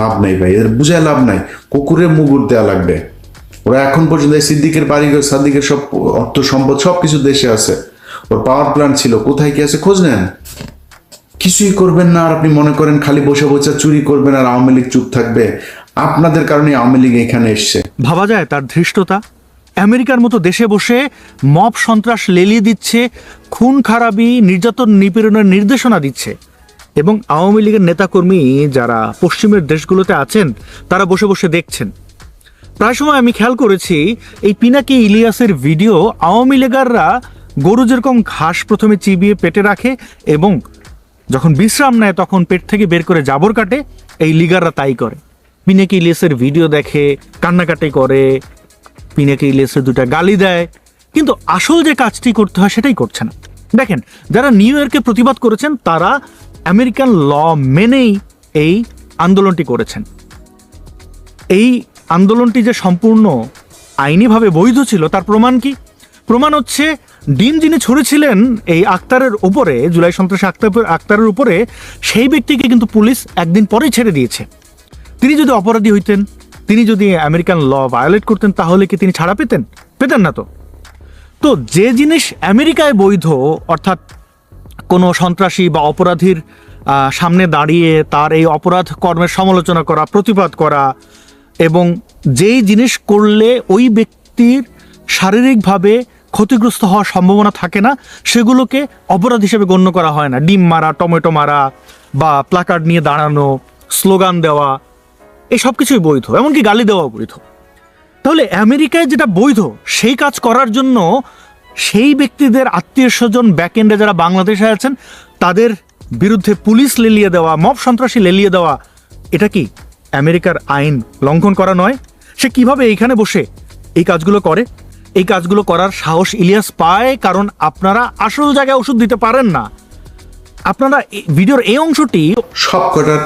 লাভ নাই ভাই, এদের বুঝায় লাভ নাই, কুকুরের মুগুর দেওয়া লাগবে। ওরা এখন পর্যন্ত এই সিদ্দিকের বাড়ি সাদ্দিকের সব অর্থ সম্পদ সব কিছু দেশে আছে। ওর পাওয়ার প্ল্যান্ট ছিল, কোথায় কি আছে খোঁজ নেন। কিছুই করবেন না আর আপনি মনে করেন খালি বসে বসে চুরি করবেন আর আওয়ামী লীগ চুপ থাকবে। আপনাদের কারণে আওয়ামী লীগ এখানে এসছে। ভাবা যায় তার ধৃষ্টতা? আমেরিকার মতো দেশে বসে মব সন্ত্রাস লেলিয়ে দিচ্ছে, খুন খারাপি, নির্যাতন নিপীড়নের নির্দেশনা দিচ্ছে। এবং আওয়ামী লীগের নেতাকর্মী যারা পশ্চিমের দেশগুলোতে আছেন, তারা বসে বসে দেখছেন। প্রায় সময় আমি খেয়াল করেছি, এই পিনাকি ইলিয়াসের ভিডিও আওয়ামী লীগাররা গরু যেরকম ঘাস প্রথমে চিবিয়ে পেটে রাখে এবং যখন বিশ্রাম নেয়, তখন পেট থেকে বের করে জাবর কাটে, এই লিগাররা তাই করে। পিনাকি ইলিয়াসের ভিডিও দেখে, কান্নাকাটি করে, পিনাকি ইলিয়াসের দুটা গালি দেয়। কিন্তু আসল যে কাজটি করতে হয়, সেটাই করছে না। দেখেন, যারা নিউ ইয়র্কে প্রতিবাদ করেছেন, তারা আমেরিকান ল মেনেই এই আন্দোলনটি করেছেন। এই আন্দোলনটি যে সম্পূর্ণ আইনিভাবে বৈধ ছিল, তার প্রমাণ কি? প্রমাণ হচ্ছে ডিম যিনি ছড়েছিলেন এই আক্তারের উপরে, জুলাই সন্ত্রাসী আক্তার, আক্তারের উপরে, সেই ব্যক্তিকে কিন্তু পুলিশ একদিন পরেই ছেড়ে দিয়েছে। তিনি যদি অপরাধী হইতেন, তিনি যদি আমেরিকান ল ভায়োলেট করতেন, তাহলে কি তিনি ছাড়া পেতেন? পেতেন না তো। তো যে জিনিস আমেরিকায় বৈধ, অর্থাৎ কোনো সন্ত্রাসী বা অপরাধীর সামনে দাঁড়িয়ে তার এই অপরাধ কর্মের সমালোচনা করা, প্রতিবাদ করা এবং যেই জিনিস করলে ওই ব্যক্তির শারীরিকভাবে ক্ষতিগ্রস্ত হওয়ার সম্ভাবনা থাকে না, সেগুলোকে অপরাধ হিসেবে গণ্য করা হয় না। ডিম মারা, টমেটো মারা বা প্লাকার্ড নিয়ে দাঁড়ানো, স্লোগান দেওয়া, এই সব কিছুই বৈধ, এমনকি গালি দেওয়া বৈধ। তাহলে আমেরিকায় যেটা বৈধ, সেই কাজ করার জন্য সেই ব্যক্তিদের আত্মীয় স্বজন ব্যাকএন্ডে যারা বাংলাদেশে আছেন, তাদের বিরুদ্ধে পুলিশ লেলিয়ে দেওয়া, মব সন্ত্রাসী লেলিয়ে দেওয়া, এটা কি আমেরিকার আইন লঙ্ঘন করা নয়? সে কীভাবে এইখানে বসে এই কাজগুলো করে? এই কাজগুলো করার সাহস ইলিয়াস পায় কারণ আপনারা আসল জায়গায় ওষুধ দিতে পারেন না। আপনারা ভিডিওর এই অংশটি সব কটার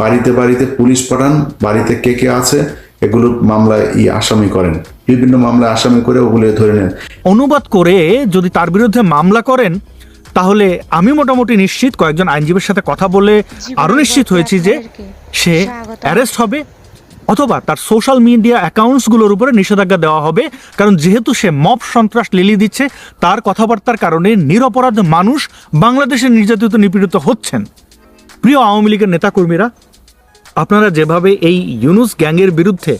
বাড়িতে বাড়িতে পুলিশ পাঠান, বাড়িতে কে কে আছে, এগুলো মামলায় ই আসামি করেন। বিভিন্ন মামলায় আসামি করে ওগুলো ধরে নেন। অনুবাদ করে যদি তার বিরুদ্ধে মামলা করেন তাহলে আমি মোটামুটি নিশ্চিত কয়েকজন আইনজীবীর সাথে কথা বলে আরও নিশ্চিত হয়েছি যে সে অ্যারেস্ট হবে অথবা তার সোশ্যাল মিডিয়া অ্যাকাউন্টসগুলোর উপরে নিষেধাজ্ঞা দেওয়া হবে কারণ যেহেতু সে মব সন্ত্রাস লিলি দিচ্ছে তার কথাবার্তার কারণে নিরপরাধ মানুষ বাংলাদেশে নির্যাতিত নিপীড়িত হচ্ছেন। প্রিয় আওয়ামী লীগের নেতাকর্মীরা আপনারা যেভাবে এই ইউনুস গ্যাংয়ের বিরুদ্ধে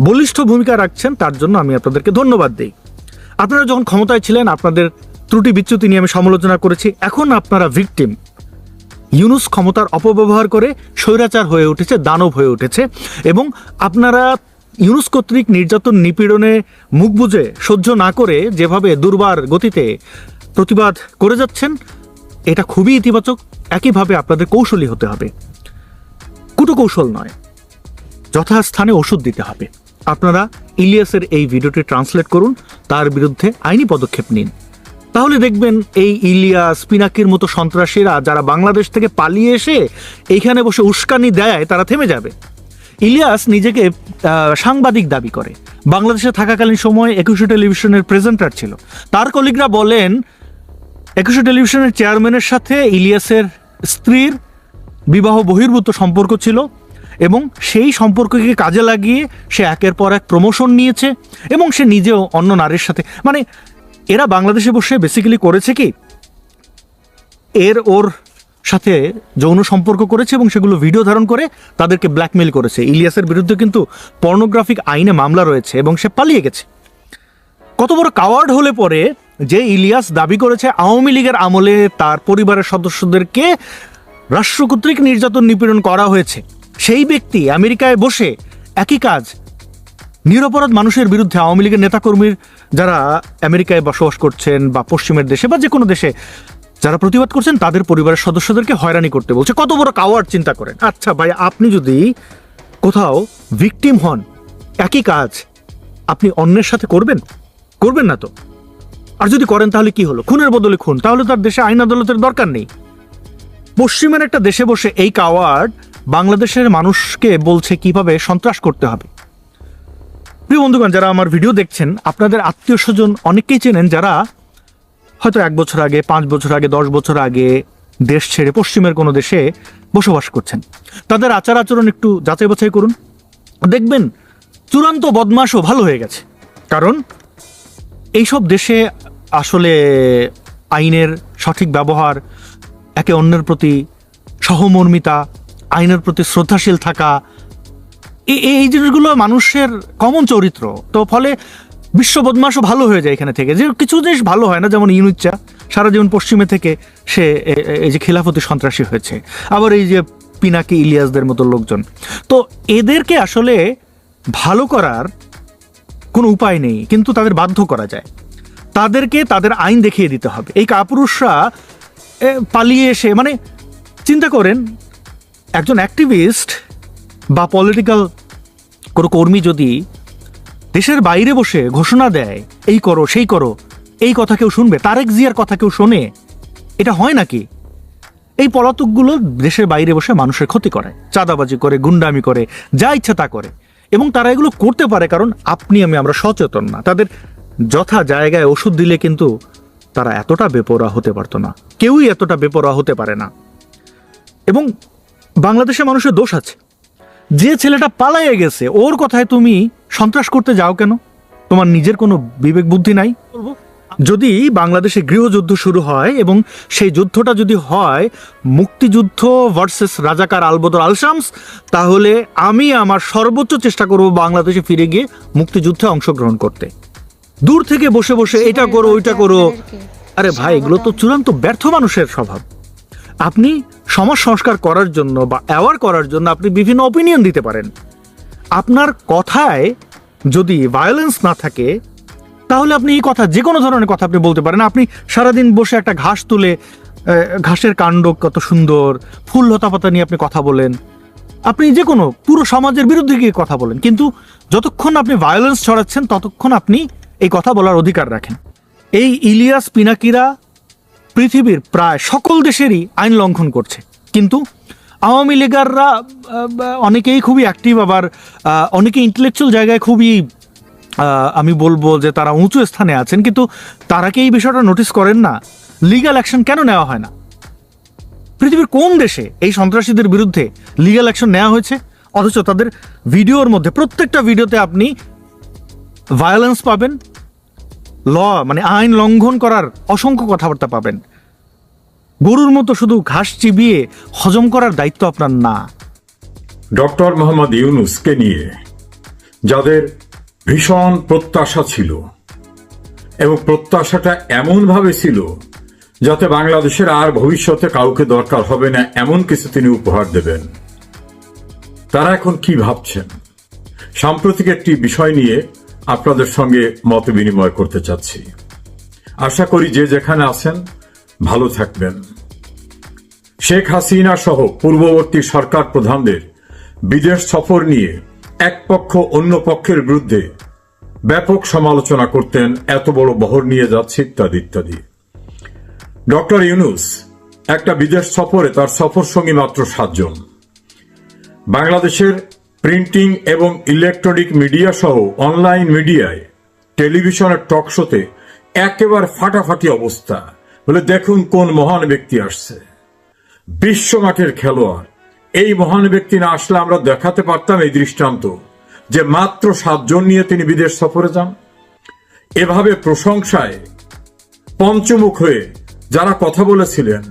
বলিষ্ঠ ভূমিকা রাখছেন তার জন্য আমি আপনাদেরকে ধন্যবাদ দিই। আপনারা যখন ক্ষমতায় ছিলেন, আপনাদের ত্রুটি বিচ্যুতি নিয়ে আমি সমালোচনা করেছি। এখন আপনারা ভিকটিম ইউনুস ক্ষমতার অপব্যবহার করে স্বৈরাচার হয়ে উঠেছে, দানব হয়ে উঠেছে, এবং আপনারা ইউনুস কর্তৃক নির্যাতন নিপীড়নে মুখ বুজে সহ্য না করে যেভাবে দুর্বার গতিতে প্রতিবাদ করে যাচ্ছেন, এটা খুবই ইতিবাচক। একইভাবে আপনাদের কৌশলী হতে হবে। কুটো কৌশল নয়, যথাস্থানে ওষুধ দিতে হবে। আপনারা ইলিয়াসের এই ভিডিওটি ট্রান্সলেট করুন। তার বিরুদ্ধে আইনি পদক্ষেপ নিন। তাহলে দেখবেন এই ইলিয়াস, পিনাকির মতো সন্ত্রাসীরা যারা বাংলাদেশ থেকে পালিয়ে এসে এইখানে বসে উস্কানি দেয়, তারা থেমে যাবে। ইলিয়াস নিজেকে সাংবাদিক দাবি করে। বাংলাদেশে থাকাকালীন সময় একুশে টেলিভিশনের প্রেজেন্টার ছিল। তার কলিগরা বলেন, একুশে টেলিভিশনের চেয়ারম্যানের সাথে ইলিয়াসের স্ত্রীর বিবাহ বহির্ভূত সম্পর্ক ছিল। এবং সেই সম্পর্ককে কাজে লাগিয়ে সে একের পর এক প্রমোশন নিয়েছে এবং সে নিজেও অন্য নারীর সাথে মানে এরা বাংলাদেশে বসে বেসিক্যালি করেছে কি? এর ওর সাথে যৌন সম্পর্ক করেছে এবং সেগুলো ভিডিও ধারণ করে তাদেরকে ব্ল্যাকমেল করেছে। ইলিয়াসের বিরুদ্ধে কিন্তু পর্নোগ্রাফিক আইনে মামলা রয়েছে এবং সে পালিয়ে গেছে। কত বড় কাওয়ার্ড হলে পরে যে ইলিয়াস দাবি করেছে আওয়ামী লীগের আমলে তার পরিবারের সদস্যদেরকে রাষ্ট্র কর্তৃক নির্যাতন নিপীড়ন করা হয়েছে। সেই ব্যক্তি আমেরিকায় বসে একই কাজ, নিরপরাধ মানুষের বিরুদ্ধে আওয়ামী লীগের নেতাকর্মীর যারা আমেরিকায় বসবাস করছেন বা পশ্চিমের দেশে বা যে কোনো দেশে যারা প্রতিবাদ করছেন, তাদের পরিবারের সদস্যদেরকে হয়রানি করতে বলছে। কত বড় কাওয়ার্ড চিন্তা করেন। আচ্ছা ভাই, আপনি যদি কোথাও ভিকটিম হন, একই কাজ আপনি অন্যের সাথে করবেন? করবেন না তো। আর যদি করেন তাহলে কি হলো? খুনের বদলে খুন, তাহলে তার দেশে আইন আদালতের দরকার নেই। পশ্চিমের একটা দেশে বসে এই কাওয়ার্ড বাংলাদেশের মানুষকে বলছে কীভাবে সন্ত্রাস করতে হবে। প্রিয় বন্ধুগণ, যারা আমার ভিডিও দেখছেন, আপনাদের আত্মীয় স্বজন অনেকেই চেনেন যারা হয়তো এক বছর আগে, পাঁচ বছর আগে, দশ বছর আগে দেশ ছেড়ে পশ্চিমের কোনো দেশে বসবাস করছেন। তাদের আচার আচরণ একটু যাচাই বাছাই করুন। দেখবেন চূড়ান্ত বদমাশও ভালো হয়ে গেছে। কারণ এইসব দেশে আসলে আইনের সঠিক ব্যবহার একে অন্যের প্রতি সহমর্মিতা, আইনের প্রতি শ্রদ্ধাশীল থাকা এই জিনিসগুলো মানুষের কমন চরিত্র। তো ফলে বিশ্ব বদমাশও ভালো হয়ে যায় এখানে থেকে। যে কিছু জিনিস ভালো হয় না, যেমন ইনুচ্চা, সারা জীবন পশ্চিমে থেকে সে এই যে খিলাফতি সন্ত্রাসী হয়েছে। আবার এই যে পিনাকি ইলিয়াসদের মতো লোকজন। তো এদেরকে আসলে ভালো করার কোনো উপায় নেই, কিন্তু তাদের বাধ্য করা যায়। তাদেরকে তাদের আইন দেখিয়ে দিতে হবে। এই কাপুরুষরা পালিয়ে এসে মানে চিন্তা করেন, একজন অ্যাক্টিভিস্ট বা পলিটিক্যাল কোনো কর্মী যদি দেশের বাইরে বসে ঘোষণা দেয়, এই করো, সেই করো, এই কথা কেউ শুনবে, তারেক জিয়ার কথা কেউ শোনে, এটা হয় নাকি? এই পলাতকগুলো দেশের বাইরে বসে মানুষের ক্ষতি করে, চাঁদাবাজি করে, গুন্ডামি করে, যা ইচ্ছা তা করে, এবং তারা এগুলো করতে পারে, কারণ আপনি আমি, আমরা সচেতন না। তাদের যথা জায়গায় ওষুধ দিলে কিন্তু তারা এতটা বেপরোয়া হতে পারতো না। কেউই এতটা বেপরোয়া হতে পারে না। এবং বাংলাদেশে মানুষের দোষ আছে। যে ছেলেটা পালাইয়ে গেছে ওর কথায় তুমি সন্ত্রাস করতে যাও কেন? তোমার নিজের কোনো বিবেক বুদ্ধি নাই? যদি বাংলাদেশে গৃহযুদ্ধ শুরু হয় এবং সেই যুদ্ধটা যদি হয় মুক্তিযুদ্ধ ভার্সেস রাজাকার আলবদর আলশামস তাহলে আমি আমার সর্বোচ্চ চেষ্টা করব বাংলাদেশে ফিরে গিয়ে মুক্তিযুদ্ধে অংশগ্রহণ করতে। দূর থেকে বসে বসে এটা করো ওইটা করো। আরে ভাই এগুলো তো চূড়ান্ত ব্যর্থ মানুষের স্বভাব। আপনি সমাজ সংস্কার করার জন্য বা অ্যাওয়ার করার জন্য আপনি বিভিন্ন অপিনিয়ন দিতে পারেন। আপনার কথায় যদি ভায়োলেন্স না থাকে তাহলে আপনি এই কথা যে কোনো ধরনের কথা আপনি বলতে পারেন। আপনি সারাদিন বসে একটা ঘাস তুলে ঘাসের কাণ্ড কত সুন্দর ফুল লতা পাতা নিয়ে আপনি কথা বলেন। আপনি যে কোনো পুরো সমাজের বিরুদ্ধে গিয়ে কথা বলেন। কিন্তু যতক্ষণ আপনি ভায়োলেন্স ছড়াচ্ছেন ততক্ষণ আপনি এই কথা বলার অধিকার রাখেন। এই ইলিয়াস পিনাকিরা পৃথিবীর প্রায় সকল দেশেরই আইন লঙ্ঘন করছে। কিন্তু আওয়ামী লীগাররা অনেকেই খুবই অ্যাক্টিভ আবার অনেকে ইন্টেলেকচুয়াল জায়গায় খুবই আমি বলব যে তারা উঁচু স্থানে আছেন, কিন্তু তারা কি এই বিষয়টা নোটিস করেন না? লিগ্যাল অ্যাকশন কেন নেওয়া হয় না? পৃথিবীর কোন দেশে এই সন্ত্রাসীদের বিরুদ্ধে লিগ্যাল অ্যাকশন নেওয়া হয়েছে? অথচ তাদের ভিডিওর মধ্যে, প্রত্যেকটা ভিডিওতে আপনি ভায়োলেন্স পাবেন ল মানে আইন লঙ্ঘন করার অসংখ্য কথাবার্তা পাবেন। গরুর মতো শুধু ঘাস চিবিয়ে হজম করার দায়িত্ব আপনার না। ডক্টর মোহাম্মদ ইউনুসকে নিয়ে যাদের ভীষণ প্রত্যাশা ছিল এবং প্রত্যাশাটা এমনভাবে ছিল যাতে বাংলাদেশের আর ভবিষ্যতে কাউকে দরকার হবে না, এমন কিছু তিনি উপহার দেবেন। তারা এখন কি ভাবছেন? সাম্প্রতিক একটি বিষয় নিয়ে আপনাদের সঙ্গে মত বিনিময় করতে চাচ্ছি। আশা করি যে যেখানে আছেন, ভালো থাকবেন। শেখ হাসিনা সহ পূর্ববর্তী সরকার প্রধানদের বিদেশ সফর নিয়ে এক পক্ষ অন্য পক্ষের বিরুদ্ধে ব্যাপক সমালোচনা করতেন, এত বড় বহর নিয়ে যাচ্ছে ইত্যাদি ইত্যাদি। ডক্টর ইউনুস একটা বিদেশ সফরে তার সফর সঙ্গী মাত্র সাতজন। বাংলাদেশের প্রিন্টিং এবং ইলেকট্রনিক মিডিয়া সহ অনলাইন মিডিয়ায়, টেলিভিশনের টক শোতে একেবারে ফাটাফাটি অবস্থা। বলে দেখুন কোন মহান ব্যক্তি আসছে। বিশ্বমাঠের খেলোয়াড়। এই মহান ব্যক্তি না আসলে আমরা দেখাতে পারতাম এই দৃষ্টান্ত যে মাত্র সাতজন নিয়ে তিনি বিদেশ সফরে যান। এভাবে প্রশংসায় পঞ্চমুখ হয়ে যারা কথা বলেছিলেন,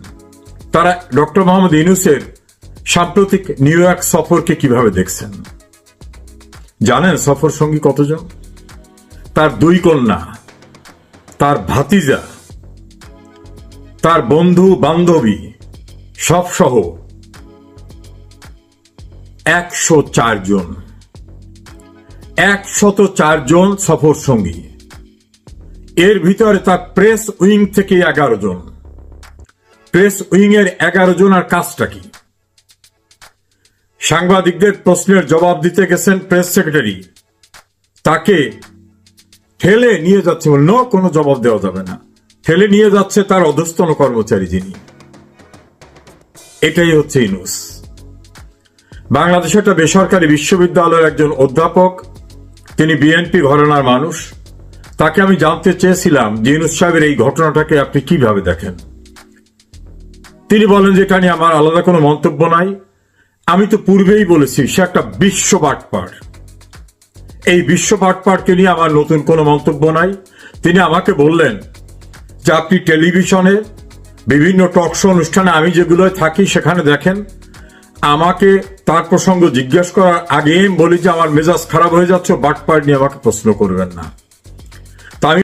তারা ডক্টর মোহাম্মদ ইনুসের সাম্প্রতিক নিউ ইয়র্ক সফরকে কীভাবে দেখছেন? জানেন সফর সঙ্গী কতজন? তার দুই কন্যা, তার ভাতিজা, তার বন্ধু বান্ধবী সব সহ একশো জন। একশত জন সফর সঙ্গী এর ভিতরে তার প্রেস উইং থেকে এগারো জন। প্রেস উইং এর এগারো জন আর কাজটা কি? সাংবাদিকদের প্রশ্নের জবাব দিতে গেছেন প্রেস সেক্রেটারি। তাকে ঠেলে নিয়ে যাচ্ছে বলে, "No, কোনো জবাব দেওয়া যাবে না। ঠেলে নিয়ে যাচ্ছে তার অধস্তন কর্মচারী যিনি। এটাই হচ্ছে ইনুস বাংলাদেশে একটা বেসরকারি বিশ্ববিদ্যালয়ের একজন অধ্যাপক তিনি বিএনপি ঘরানার মানুষ। তাকে আমি জানতে চেয়েছিলাম যে ইনুস সাহেবের এই ঘটনাটাকে আপনি কীভাবে দেখেন। তিনি বলেন যে এটা নিয়ে আমার আলাদা কোনো মন্তব্য নাই। আমি তো পূর্বেই বলেছি, সে একটা বিশ্ব বাটপার। এই বিশ্ব বাটপারকে নিয়ে আমার নতুন কোনো মন্তব্য নাই। তিনি আমাকে বললেন যে, আপনি টেলিভিশনে বিভিন্ন টক শো অনুষ্ঠানে আমি যেগুলোয় থাকি সেখানে দেখেন। আমাকে তার প্রসঙ্গ জিজ্ঞেস করার আগে বলি যে, আমার মেজাজ খারাপ হয়ে যাচ্ছে, বাটপার নিয়ে আমাকে প্রশ্ন করবেন না। তা আমি